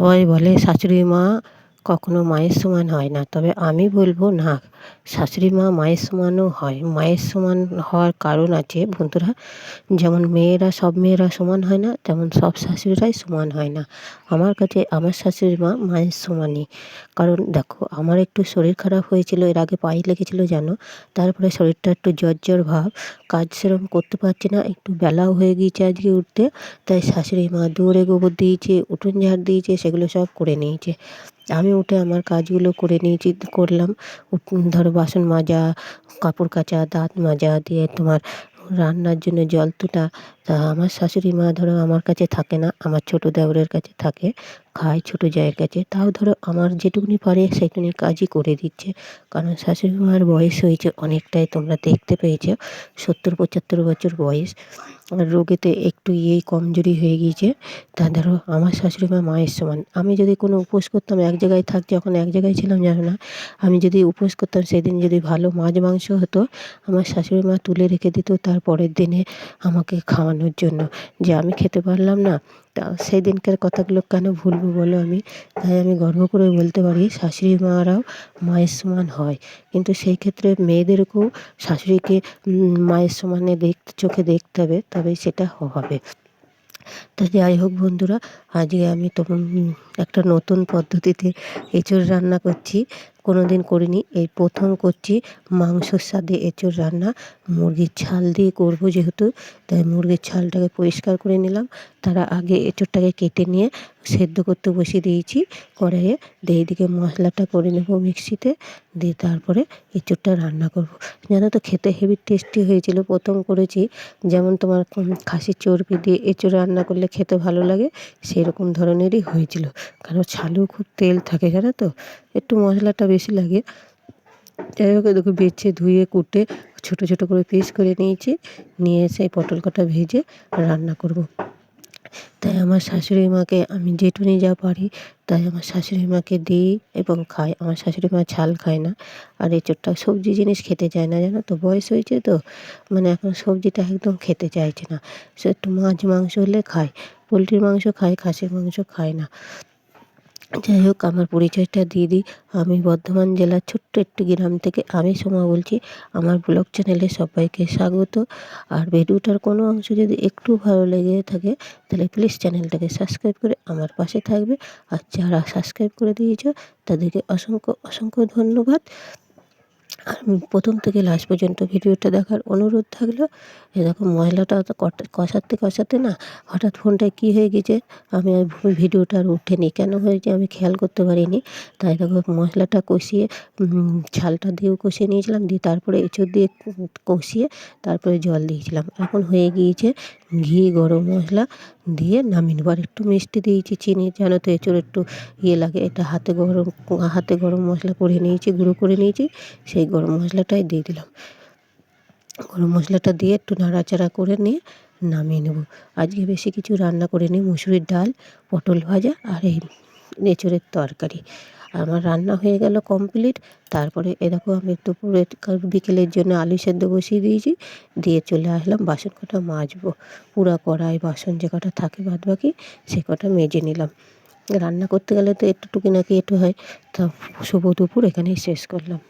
সবাই বলে শাশুড়ি মা কখনো মায়ের সমান হয় না। তবে আমি বলব, না, শাশুড়ি মা মায়ের সমানও হয়। মায়ের সমান হওয়ার কারণ আছে বন্ধুরা, যেমন মেয়েরা সব মেয়েরা সমান হয় না, তেমন সব শাশুড়িরাই সমান হয় না। আমার কাছে আমার শাশুড়ি মা মায়ের সমানই। কারণ দেখো, আমার একটু শরীর খারাপ হয়েছিল, এর আগে পায়ে লেগেছিলো, জানো? তারপরে শরীরটা একটু জ্বর ভাব, কাজ সেরকম করতে পারছি না, একটু বেলাও হয়ে গিয়েছে আজকে উঠতে, তাই শাশুড়ি মা দৌড়ে গোবর দিয়েছে, উঠোন ঝাড় দিয়েছে, সেগুলো সব করে নিয়েছে। আমি উঠে আমার কাজগুলো করে নিয়েছি, করলাম। ধরো বাসন মাজা, কাপড় কাচা, দাঁত মাজা, দিয়ে তোমার রান্নার জন্য জল তোলা। তা আমার শাশুড়ি মা ধরো আমার কাছে থাকে না, আমার ছোটো দেওরের কাছে থাকে, খায় ছোটো জায়ের কাছে। তাও ধরো আমার যেটুকুনি পারে সেটুকুনি কাজই করে দিচ্ছে। কারণ শাশুড়ি মার বয়স হয়েছে অনেকটাই, তোমরা দেখতে পেয়েছ, সত্তর পঁচাত্তর বছর বয়স। রোগেতে একটু ইয়েই কমজোরি হয়ে গিয়েছে। তা ধরো আমার শাশুড়ি মা মায়ের সমান। আমি যদি কোনো উপোস করতাম, এক জায়গায় থাকতে যখন এক জায়গায় ছিলাম, জানো না, আমি যদি উপোস করতাম, সেদিন যদি ভালো মাছ, মাংস হতো, আমার শাশুড়ি মা তুলে রেখে দিত, তার পরের দিনে আমাকে খাওয়ানোর জন্য। যে আমি খেতে পারলাম না তা সেই দিনকার কথাগুলো কেন ভুলবো বলো আমি? তাই আমি গর্ব করে বলতে পারি, শাশুড়ি মারাও মায়ের সমান হয়। কিন্তু সেই ক্ষেত্রে মেয়েদেরকেও শাশুড়িকে মায়ের সমানে দেখতে চোখে দেখতে হবে, তবেই সেটা হবে। তো যাই হোক বন্ধুরা, আজকে আমি তখন একটা নতুন পদ্ধতিতে এঁচোড় রান্না করছি। কোনো দিন করিনি। এই প্রথম করছি মাংসর স্বাদে এঁচোড় রান্না। মুরগির ছাল দিয়ে করব যেহেতু, তাই মুরগির ছালটাকে পরিষ্কার করে নিলাম। তারা আগে এঁচোড়টাকে কেটে নিয়ে সেদ্ধ করতে বসিয়ে দিয়েছি। কড়াইয়ে দিয়ে এদিকে মশলাটা করে নেব মিক্সিতে। দিয়ে তারপরে এঁচোড়টা রান্না করব। জানো তো খেতে হেভি টেস্টি হয়েছিল। প্রথম করেছি। যেমন তোমার খাসির চর্বি দিয়ে এঁচোড় রান্না করলে খেতে ভালো লাগে, সেরকম ধরনেরই হয়েছিল। কারণ ছালেও খুব তেল থাকে, জানো তো? একটু মশলাটা বেশি লাগে। যাই হোক দেখো বেছে ধুয়ে, কুটে, ছোটো ছোটো করে পিস করে নিয়েছি। নিয়ে সেই পটল কটা ভেজে রান্না করব। তাই আমার শাশুড়ি মাকে আমি যেটুনি যা পারি, তাই আমার শাশুড়ি মাকে দিই এবং খাই। আমার শাশুড়ি মা ঝাল খায় না। আর এঁচোড়টা সবজি জিনিস খেতে চায় না, জানো তো? বয়স হয়েছে তো। মানে এখন সবজিটা একদম খেতে চাইছে না। সে একটু মাছ, মাংস হলে খায়। পোলট্রির মাংস খায়, খাসির মাংস খায় না। যাই হোক, আমার পরিচয়টা দিয়ে দিই। আমি বর্ধমান জেলার ছোট্ট একটি গ্রাম থেকে আমি সোমা বলছি। আমার ব্লগ চ্যানেলে সবাইকে স্বাগত। আর ভিডিওটার কোনো অংশ যদি একটু ভালো লেগে থাকে, তাহলে প্লিজ চ্যানেলটাকে সাবস্ক্রাইব করে আমার পাশে থাকবে। আর যারা সাবস্ক্রাইব করে দিয়েছ, তাদেরকে অসংখ্য অসংখ্য ধন্যবাদ। আর প্রথম থেকে লাস্ট পর্যন্ত ভিডিওটা দেখার অনুরোধ থাকল এরকম মশলাটা তো কষাতে কষাতে না হঠাৎ ফোনটায় কী হয়ে গেছে? আমি আর ভিডিওটা আর ওঠেনি কেন হয়েছে আমি খেয়াল করতে পারিনি। তাই দেখো মশলাটা কষিয়ে ঝালটা দিয়েও কষিয়ে নিয়েছিলাম। দিয়ে তারপরে এঁচোড় দিয়ে কষিয়ে তারপরে জল দিয়েছিলাম। এখন হয়ে গিয়েছে ঘি, গরম মশলা দিয়ে নামিয়ে নেব। আর একটু মিষ্টি দিয়েছি, চিনি যেন তো এঁচোড় একটু ইয়ে লাগে। এটা হাতে গরম হাতে গরম মশলা করে নিয়েছি, গুঁড়ো করে নিয়েছি, সেই গরম মশলাটাই দিয়ে দিলাম। গরম মশলাটা দিয়ে একটু নাড়াচাড়া করে নিয়ে নামিয়ে নেব। আজকে বেশি কিছু রান্না করে নিই মুসুরির ডাল, পটল ভাজা আর এই এঁচোড়ের তরকারি। আমার রান্না হয়ে গেল কমপ্লিট তারপরে এরকম আমি দুপুরে বিকেলের জন্য আলু সেদ্ধ বসিয়ে দিয়েছি। দিয়ে চলে আসলাম বাসন কটা মাজবো। পুরা কড়াই, বাসন যে কটা থাকে বাদ বাকি সে কটা মেজে নিলাম। রান্না করতে গেলে তো একটু টুকিনাকি একটু হয়। তা শুভ দুপুর এখানেই শেষ করলাম।